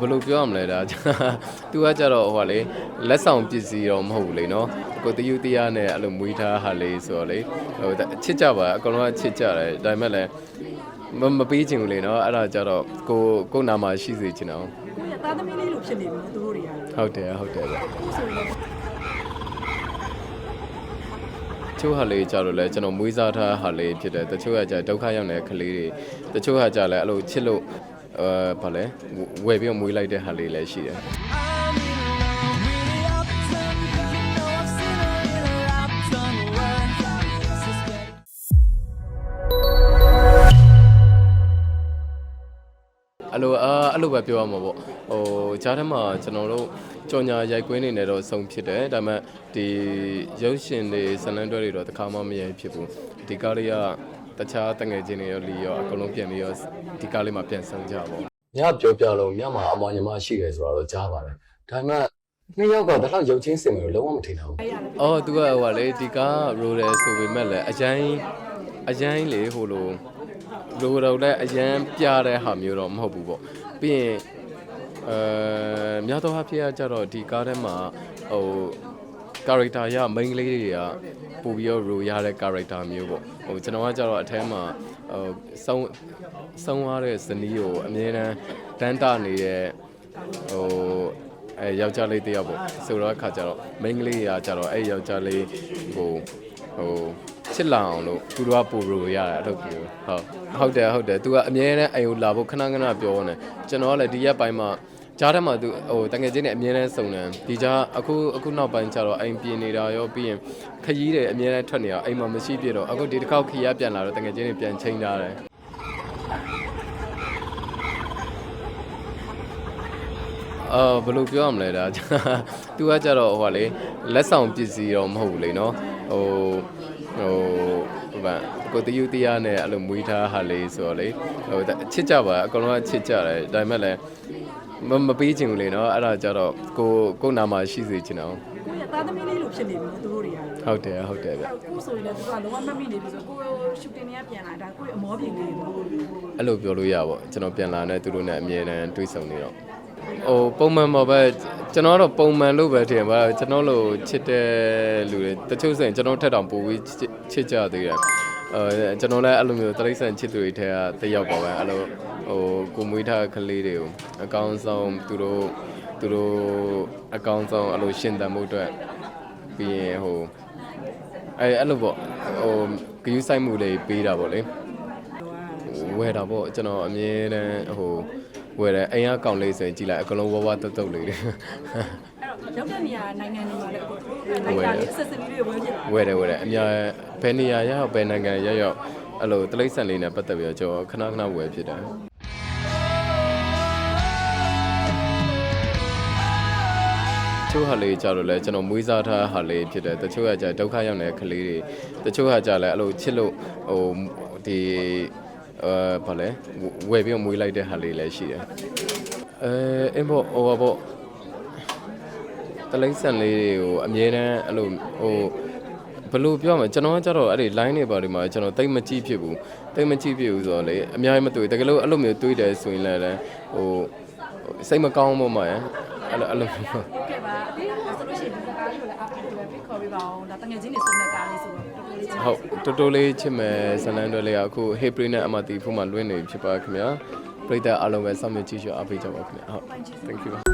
ဘယ်လိုပြောရမလဲဒါသူကကြတော့ဟိုကလေလက်ဆောင်ပစ္စည်းတော့မဟုတ်ဘူးလေနော်ကိုတယူတရားနဲ့အဲ့လိုမွေးထားဟာလေးဆိုတော့လေဟိုချစ်ကြပါအကုန်လုံးကချစ်ကြတယ်ဒါပေမဲ့လည်းမမပေးချင်ဘူးလေနော်အဲ့ဒါကြတော့ကိုကိုနာမှာရှိစေချင်အောင်ကိုရသားသမီးလေးလိုဖြစ်နေပြီနော်သူတို့တွေကဟုတ်တယ်ဟုတ်တယ်ဗျကိုဆိုရင်ချို့ဟာလေးကြတော့လဲကျွန်တော်မွေးစားထားဟာလေးဖြစ်တယ်တချို့ကကြဒုက္ခရောက်နေတဲ့ကလေးတွေတချို့ကကြလဲအဲ့လိုချစ်လို့ အဲဘာလဲဝယ်ပြီးတော့မွေးလိုက်တဲ့ဟာလေးလည်းရှိတယ်အဲ့လိုအာအဲ့လိုပဲပြောရမှာပေါ့ဟိုဂျားထဲမှာကျွန်တော်တို့ကြော်ညာရိုက်ကွင်းနေနေတော့အဆုံးဖြစ်တယ်ဒါပေမဲ့ဒီရုပ်ရှင်တွေဇလန်တွဲတွေတော့တစ်ခါမှမရိုက်ဖြစ်ဘူးဒီကားလေးက တခြားတငယ်ချင်းတွေရောလီရောအကုန်လုံးပြန်ပြီးတော့ဒီကားလေးမှာပြန်ဆောင်ကြပါပေါ့ညပြောပြလို့ညမှာအမွန်ညီမရှိတယ်ဆိုတော့ကြားပါတယ်ဒါပေမဲ့နှစ်ယောက်ကတလောက်ရုပ်ချင်းစင်လို့လုံးဝမထင်တော့ဘူးအော်သူကဟိုကလေဒီကားရိုတယ်ဆိုပေမဲ့လည်းအရင်အရင်လေဟိုလိုရိုတော့လည်းအရင်ပြတဲ့ဟာမျိုးတော့မဟုတ်ဘူးပေါ့ပြီးရင်အဲများသောအားဖြင့်ကကြတော့ဒီကားထဲမှာဟို character ရ main ကလေးတွေကပို့ပြီးတော့ role ရတဲ့ character မျိုးပေါ့ဟိုကျွန်တော်ကကြတော့အထဲမှာဟိုစုံစုံရတဲ့ဇနီးကိုအမြဲတမ်းတန်းတာနေတဲ့ဟိုအဲယောက်ျားလေးတစ်ယောက်ပေါ့ဆိုတော့အခါကျတော့ main ကလေးကကြတော့အဲ့ယောက်ျားလေးဟိုဟိုချစ်လာအောင်လို့သူတို့ကပို့ role ရတာအဲ့လိုမျိုးဟုတ်ဟုတ်တယ်ဟုတ်တယ်သူကအမြဲတမ်းအိမ်ကိုလာဖို့ခဏခဏပြောနေကျွန်တော်ကလည်းဒီရက်ပိုင်းမှာ ကြားထဲမှာသူဟိုတငယ်ချင်းတွေအမြဲတမ်းစုံတယ်ဒီကြားအခုအခုနောက်ပိုင်းကျတော့အိမ်ပြင်နေတာရောပြီးရင်ခရီးတွေအမြဲတမ်းထွက်နေအောင်အိမ်မှာမရှိပြတော့အခုဒီတစ်ခေါက်ခရီးရပြန်လာတော့တငယ်ချင်းတွေပြန်ချိန်ထားတယ်အာဘယ်လိုပြောရမလဲဒါသူကကြတော့ဟိုကလေလက်ဆောင်ပစ္စည်းတော့မဟုတ်ဘူးလေနော်ဟိုဟိုဟိုဗာကိုတယူတရားနဲ့အဲ့လိုမွေးထားဟာလေးဆိုတော့လေဟိုချစ်ကြပါအကုန်လုံးကချစ်ကြတယ်ဒါပေမဲ့လည်း မမပေးချင်ဘူးလေနော်အဲ့ဒါကြတော့ကိုကိုနာမှာရှိစေချင်အောင်ကိုရသားသမီးလေးလိုဖြစ်နေပြီနော်သူတို့တွေကဟုတ်တယ်ဟုတ်တယ်ဗျကိုဆိုရင်လည်းသူကလုံးဝမမိနေပြီဆိုကိုရှူတင်နေရပြန်လာဒါကိုအမောပြင်နေတယ်အဲ့လိုပြောလို့ရပါကျွန်တော်ပြန်လာတဲ့သူတို့နဲ့အမြဲတမ်းတွေ့ဆုံနေတော့ဟိုပုံမှန်မှာပဲကျွန်တော်ကတော့ပုံမှန်လို့ပဲထင်ပါကျွန်တော်လိုချစ်တဲ့လူတွေတချို့ဆိုရင်ကျွန်တော်ထက်တောင်ပိုပြီးချစ်ကြသေးတယ်အဲ ကျွန်တော်လည်းအဲ့လိုမျိုးတရိษံချစ်သူတွေထဲကတစ်ယောက်ပါပဲအဲ့လိုဟိုကိုမွေးထားကလေးတွေကိုအကောင်းဆုံးသူတို့သူတို့အကောင်းဆုံးအဲ့လိုရှင်သန်မှုအတွက်ပြီးရင်ဟိုအဲအဲ့လိုပေါ့ဟိုဂယူးဆိုင်မှုလေးပေးတာပေါ့လေဝယ်တာပေါ့ကျွန်တော်အမြဲတမ်းဟိုဝယ်တယ်အိမ်ကကောင်လေးဆိုရင်ကြည်လိုက်အကလုံးဝဝတုတ်တုတ်လေးတွေအဲ့တော့ ရောက်တဲ့နေရာနိုင်ငံတွေမှာလည်းအခုလိုက်တာလေးဆက်စပ်လေးတွေဝယ်ဖြစ်လာဝယ်တယ်ဝယ်တယ်အများဘယ်နေရာရောက်ဘယ်နိုင်ငံရောက်ရောက်အဲ့လိုတလိမ့်ဆန်လေးနဲ့ပတ်သက်ပြီးတော့ကျွန်တော်ခဏခဏဝယ်ဖြစ်တယ်ချို့ဟာလေးကြတော့လဲကျွန်တော်မွေးစားထားဟာလေးဖြစ်တယ်တချို့ကကြဒုက္ခရောက်နေတဲ့ကလေးတွေတချို့ကကြလဲအဲ့လိုချစ်လို့ဟိုဒီအဲဘာလဲဝယ်ပြီးတော့မွေးလိုက်တဲ့ဟာလေးလည်းရှိတယ်အဲအင်းပေါ့ဟိုပါပေါ့ တလိမ့်ဆန်လေးတွေကိုအမြဲတမ်းအဲ့လိုဟိုဘယ်လိုပြောမလဲကျွန်တော်ကကြတော့အဲ့ဒီ line တွေပါဒီမှာကျွန်တော်တိတ်မကြည့်ဖြစ်ဘူးတိတ်မကြည့်ဖြစ်ဘူးဆိုတော့လေအများကြီးမတွေ့တကယ်လို့အဲ့လိုမျိုးတွေးတယ်ဆိုရင်လည်းဟိုစိတ်မကောင်းဘူးမှာအဲ့လိုအဲ့လိုမျိုးဟုတ်ကဲ့ပါအဲ့ဒါဆိုလို့ရှိရင်ဒီကားလေးကိုလည်းအပြင်တွေဖိတ်ခေါ်ပေးပါအောင်ဒါတငယ်ချင်းတွေစုံတဲ့ကားလေးဆိုတော့တော်တော်လေးချင်းဟုတ်တော်တော်လေးချစ်မယ်ဇလန်တွေလေးကအခု Hey Pray နဲ့ MRT ဖုန်းမှာလွှင့်နေဖြစ်ပါခင်ဗျာပရိသတ်အားလုံးပဲစောင့်မျှော်ကြည့်ရှုအားပေးကြပါခင်ဗျာဟုတ် thank you